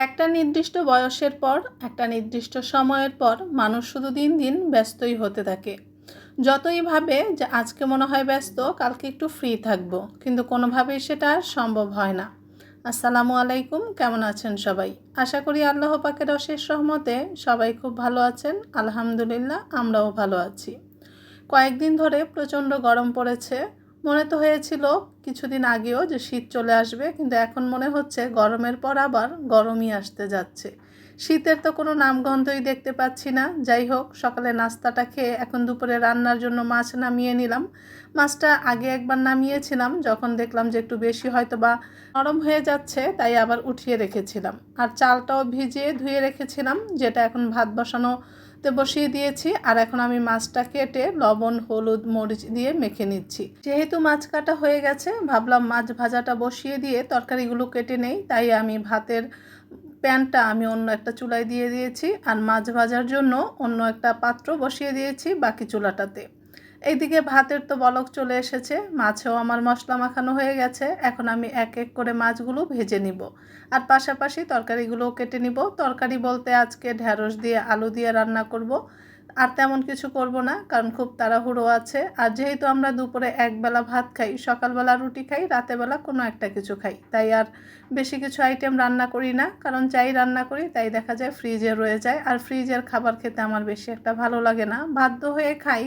একটা নির্দিষ্ট বয়সের পর, একটা নির্দিষ্ট সময়ের পর মানুষ শুধু দিন দিন ব্যস্তই হতে থাকে। যতই ভাবে যে আজকে মনে হয় ব্যস্ত, কালকে একটু ফ্রি থাকব, কিন্তু কোনোভাবেই সেটা আর সম্ভব হয় না। আসসালামু আলাইকুম, কেমন আছেন সবাই? আশা করি আল্লাহ পাকের অশেষ রহমতে সবাই খুব ভালো আছেন। আলহামদুলিল্লাহ, আমরাও ভালো আছি। কয়েকদিন ধরে প্রচণ্ড গরম পড়েছে। মনে তো হয়েছিল কিছুদিন আগেও যে শীত চলে আসবে, কিন্তু এখন মনে হচ্ছে গরমের পর আবার গরমই আসতে যাচ্ছে। শীতের তো কোনো নামগন্ধই দেখতে পাচ্ছি না। যাই হোক, সকালে নাস্তাটা খেয়ে এখন দুপুরে রান্নার জন্য মাছ নামিয়ে নিলাম। মাছটা আগে একবার নামিয়েছিলাম, যখন দেখলাম যে একটু বেশি হয়তো বা নরম হয়ে যাচ্ছে, তাই আবার উঠিয়ে রেখেছিলাম। আর চালটাও ভিজিয়ে ধুয়ে রেখেছিলাম, যেটা এখন ভাত বসানো তে বসিয়ে দিয়েছি আর এখন আমি মাছটা কেটে লবণ, হলুদ, মরিচ দিয়ে মেখে নিচ্ছি। যেহেতু মাছ কাটা হয়ে গেছে, ভাবলাম মাছ ভাজাটা বসিয়ে দিয়ে তরকারিগুলো কেটে নেই, তাই আমি ভাতের প্যানটা আমি অন্য একটা চুলায় দিয়ে দিয়েছি আর মাছ ভাজার জন্য অন্য একটা পাত্র বসিয়ে দিয়েছি বাকি চুলাটাতে। এইদিকে ভাতের তো বলক চলে এসেছে, মাছেও আমার মশলা মাখানো হয়ে গেছে, এখন আমি এক এক করে মাছগুলো ভেজে নিব। আর পাশাপাশি তরকারিগুলোও কেটে নিব। তরকারি বলতে আজকে ঢ্যাঁড়স দিয়ে, আলু দিয়ে রান্না করব। আর তেমন কিছু করব না, কারণ খুব তাড়াহুড়ো আছে। আর যেহেতু আমরা দুপুরে একবেলা ভাত খাই, সকালবেলা রুটি খাই, রাতেবেলা কোনো একটা কিছু খাই। তাই আর বেশি কিছু আইটেম রান্না করি না, কারণ চাই রান্না করি, তাই দেখা যায় ফ্রিজে রয়ে যায়। আর ফ্রিজের খাবার খেতে আমার বেশি একটা ভালো লাগে না। বাধ্য হয়ে খাই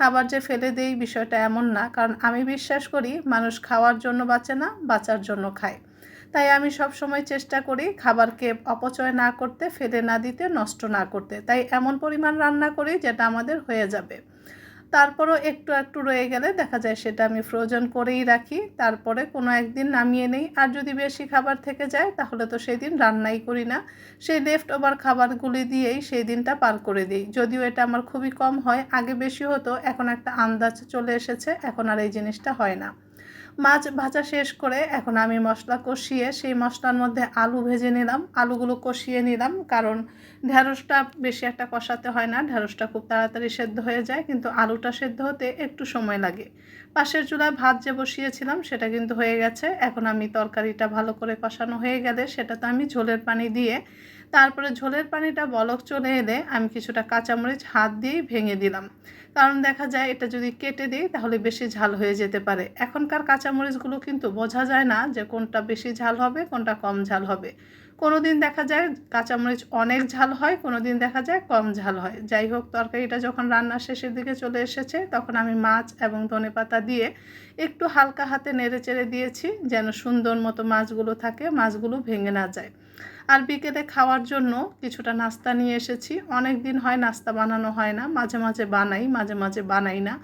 খাবার যে ফেলে দেই বিষয়টা এমন না। কারণ আমি বিশ্বাস করি, মানুষ খাওয়ার জন্য বাঁচে না, বাঁচার জন্য খায়। তাই আমি সব সময় চেষ্টা করি খাবারকে অপচয় না করতে, ফেলে না দিতে, নষ্ট না করতে। তাই এমন পরিমাণ রান্না করি যেটা আমাদের হয়ে যাবে। তারপরও একটু একটু রয়ে গেলে দেখা যায় সেটা আমি ফ্রোজন করেই রাখি। তারপরে কোনো একদিন নামিয়ে নেই। আর যদি বেশি খাবার থেকে যায়, তাহলে তো সেই দিন রান্নাই করি না। সেই লেফট ওভার খাবারগুলি দিয়েই সেই দিনটা পার করে দিই। যদিও এটা আমার খুবই কম হয়, আগে বেশি হতো, এখন একটা আন্দাজ চলে এসেছে, এখন আর এই জিনিসটা হয় না। মাছ ভাজা শেষ করে এখন আমি মশলা কষিয়ে সেই মশলার মধ্যে আলু ভেজে নিলাম। আলুগুলো কষিয়ে নিলাম কারণ ঢ্যাঁড়সটা বেশি একটা কষাতে হয় না। ঢ্যাঁড়সটা খুব তাড়াতাড়ি সেদ্ধ হয়ে যায় কিন্তু আলুটা সেদ্ধ হতে একটু সময় লাগে। পাশের চুলায় ভাত যে বসিয়েছিলাম সেটা কিন্তু হয়ে গেছে। এখন আমি তরকারিটা ভালো করে কষানো হয়ে গেলে সেটা তো আমি ঝোলের পানি দিয়ে তারপরে ঝোলের পানিটা বলক চলে এলে আমি কিছুটা কাঁচামরিচ হাত দিয়েই ভেঙে দিলাম। কারণ দেখা যায় এটা যদি কেটে দিই তাহলে বেশি ঝাল হয়ে যেতে পারে। এখনকার কাঁচামরিচগুলো কিন্তু বোঝা যায় না যে কোনটা বেশি ঝাল হবে, কোনটা কম ঝাল হবে। কোনো দিন দেখা যায় কাঁচামরিচ অনেক ঝাল হয় কোনো দিন দেখা যায় কম ঝাল হয়। যাই হোক, তরকারিটা যখন রান্নার শেষের দিকে চলে এসেছে, তখন আমি মাছ এবং ধনে পাতা দিয়ে একটু হালকা হাতে নেড়ে চেড়ে দিয়েছি যেন সুন্দর মতো মাছগুলো থাকে, মাছগুলো ভেঙে না যায়। আর বিকেলে খাওয়ার জন্য কিছুটা নাস্তা নিয়ে এসেছি। অনেক দিন হয় নাস্তা বানানো হয় না, মাঝে মাঝে বানাই, মাঝে মাঝে বানাই না।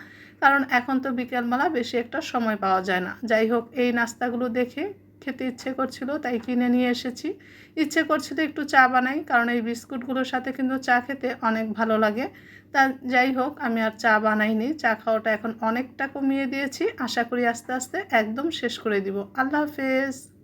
কারণ এখন তো বিকেলবেলা বেশি একটা সময় পাওয়া যায় না। যাই হোক, এই নাস্তাগুলো দেখে খেতে ইচ্ছে করছিল, তাই কিনে নিয়ে এসেছি। ইচ্ছে করছিল একটু চা বানাই, কারণ এই বিস্কুটগুলোর সাথে কিন্তু চা খেতে অনেক ভালো লাগে। তা যাই হোক, আমি আর চা বানাইনি। চা খাওয়াটা এখন অনেকটা কমিয়ে দিয়েছি। আশা করি আস্তে আস্তে একদম শেষ করে দিব। আল্লাহ হাফেজ।